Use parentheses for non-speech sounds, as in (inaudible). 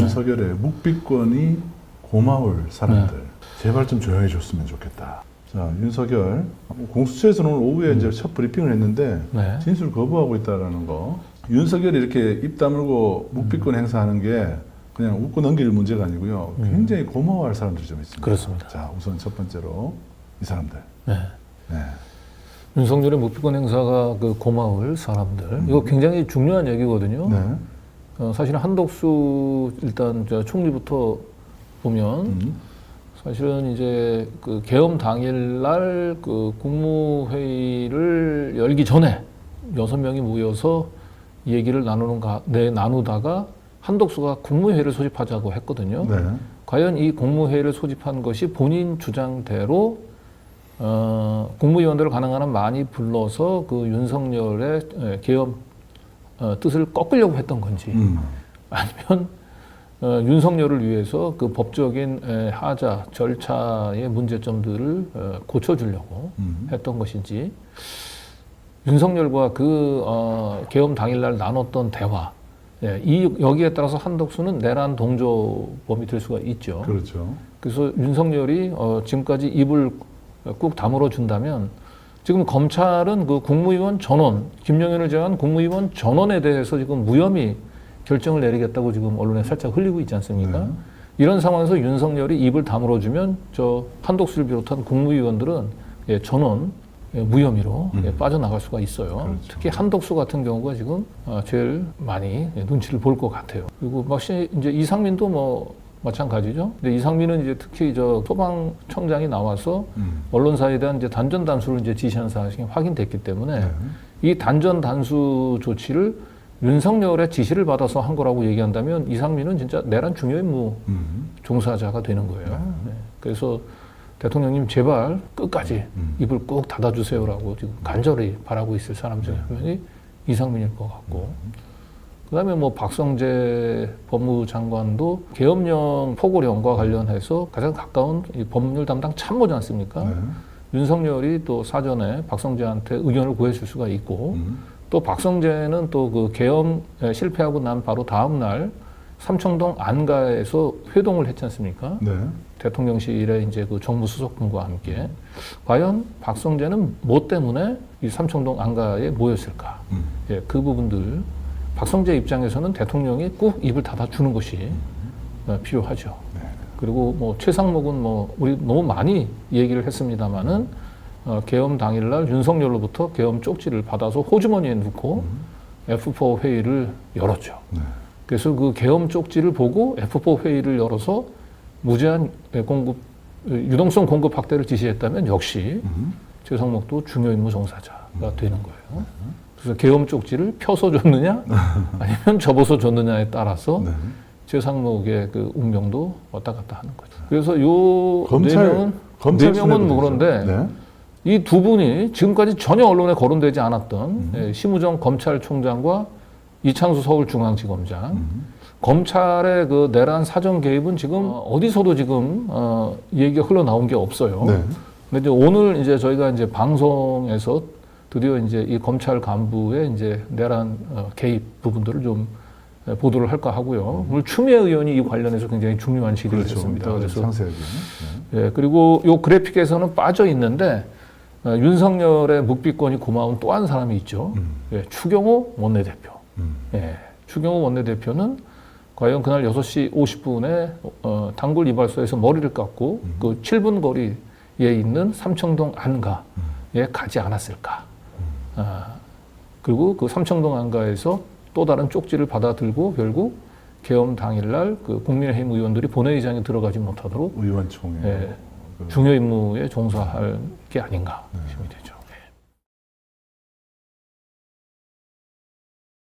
윤석열의 묵비권이 고마울 사람들 네. 제발 좀 조용해 줬으면 좋겠다. 자 윤석열 공수처에서는 오늘 오후에 음. 이제 첫 브리핑을 했는데 네. 진술 거부하고 있다라는 거. 윤석열이 이렇게 입 다물고 묵비권 음. 행사하는 게 그냥 웃고 넘길 문제가 아니고요. 굉장히 고마워할 사람들이 좀 있습니다. 음. 그렇습니다. 자 우선 첫 번째로 이 사람들. 네. 네. 윤석열의 무피권 행사가 그 고마울 사람들 이거 굉장히 중요한 얘기거든요. 네. 어, 사실 한덕수 일단 저 총리부터 보면 음. 사실은 이제 그 개엄 당일날 그 국무회의를 열기 전에 여섯 명이 모여서 얘기를 나누는 가, 네, 나누다가 한덕수가 국무회의를 소집하자고 했거든요. 네. 과연 이 국무회의를 소집한 것이 본인 주장대로 어, 국무위원들을 가능한 한 많이 불러서 그 윤석열의 에, 개엄 어, 뜻을 꺾으려고 했던 건지 음. 아니면 어, 윤석열을 위해서 그 법적인 에, 하자 절차의 문제점들을 어, 고쳐주려고 음. 했던 것인지 윤석열과 그 어, 계엄 당일날 나눴던 대화 예, 이 여기에 따라서 한덕수는 내란 동조범이 될 수가 있죠. 그렇죠. 그래서 윤석열이 어, 지금까지 입을 꾹 다물어 준다면 지금 검찰은 그 국무위원 전원 김영현을 제외한 국무위원 전원에 대해서 지금 무혐의 결정을 내리겠다고 지금 언론에 살짝 흘리고 있지 않습니까? 네. 이런 상황에서 윤석열이 입을 다물어 주면 저 한독수를 비롯한 국무위원들은 예, 전원 예, 무혐의로 예, 음. 빠져나갈 수가 있어요. 그렇죠. 특히 한덕수 같은 경우가 지금 어, 제일 많이 예, 눈치를 볼 것 같아요. 그리고 막시 이제 이상민도 뭐 마찬가지죠. 근데 이상민은 이제 특히 저 소방청장이 나와서 음. 언론사에 대한 이제 단전 단수를 이제 지시한 사실이 확인됐기 때문에 네. 이 단전 단수 조치를 윤석열의 지시를 받아서 한 거라고 얘기한다면 이상민은 진짜 내란 중요 임무 음. 종사자가 되는 거예요. 네. 그래서 대통령님 제발 끝까지 음. 입을 꼭 닫아주세요라고 지금 간절히 바라고 있을 사람 중에 한 명이 이상민일 것 같고 그다음에 뭐 박성재 법무장관도 계엄령 포고령과 관련해서 가장 가까운 이 법률 담당 참모지 않습니까? 네. 윤석열이 또 사전에 박성재한테 의견을 구해줄 수가 있고 음. 또 박성재는 또 그 계엄 실패하고 난 바로 다음 날 삼청동 안가에서 회동을 했지 않습니까? 네. 대통령실에 이제 그 정무수석분과 함께 과연 박성재는 뭐 때문에 이 삼청동 안가에 모였을까? 음. 예, 그 부분들 박성재 입장에서는 대통령이 꼭 입을 닫아주는 것이 어, 필요하죠. 네. 그리고 뭐 최상목은 뭐 우리 너무 많이 얘기를 했습니다마는 어, 계엄 당일날 윤석열로부터 계엄 쪽지를 받아서 호주머니에 넣고 F4 회의를 열었죠. 네. 그래서 그 계엄 쪽지를 보고 F4 회의를 열어서 무제한 공급 유동성 공급 확대를 지시했다면 역시 음. 최상목도 중요 임무 종사자가 되는 거예요. 그래서 계엄 쪽지를 펴서 줬느냐 (laughs) 아니면 접어서 줬느냐에 따라서 네. 최상목의 그 운명도 왔다 갔다 하는 거죠. 그래서 요 검찰- 네 명은 검찰 네 명은 뭐. 그런데 네. 이두 분이 지금까지 전혀 언론에 거론되지 않았던 음. 예, 심우정 검찰총장과 이창수 서울중앙지검장 음. 검찰의 그 내란 사정 개입은 지금 어, 어디서도 지금 어, 얘기가 흘러나온 게 없어요. 네. 근데 이제 오늘 이제 저희가 이제 방송에서 드디어 이제 이 검찰 간부의 이제 내란 어, 개입 부분들을 좀 예, 보도를 할까 하고요. 오늘 추미애 의원이 이 관련해서 굉장히 중요한 그렇죠. 했습니다. 이따가 좀 그래서 상세하게. 네. 예, 그리고 요 그래픽에서는 빠져 있는데 어, 윤석열의 묵비권이 고마운 또 한 사람이 있죠. 음. 예, 추경호 원내대표. 음. 예, 추경호 원내대표는 과연 그날 6시 50분에 어, 단골 이발소에서 머리를 깎고 음. 그 7분 거리에 있는 삼청동 안가에 가지 않았을까. 아, 그리고 그 삼청동 안가에서 또 다른 쪽지를 받아들고 결국 계엄 당일날 그 국민의힘 의원들이 본회의장에 들어가지 못하도록 의원총회. 예, 그- 중요 임무에 종사할 게 아닌가 싶이 되죠.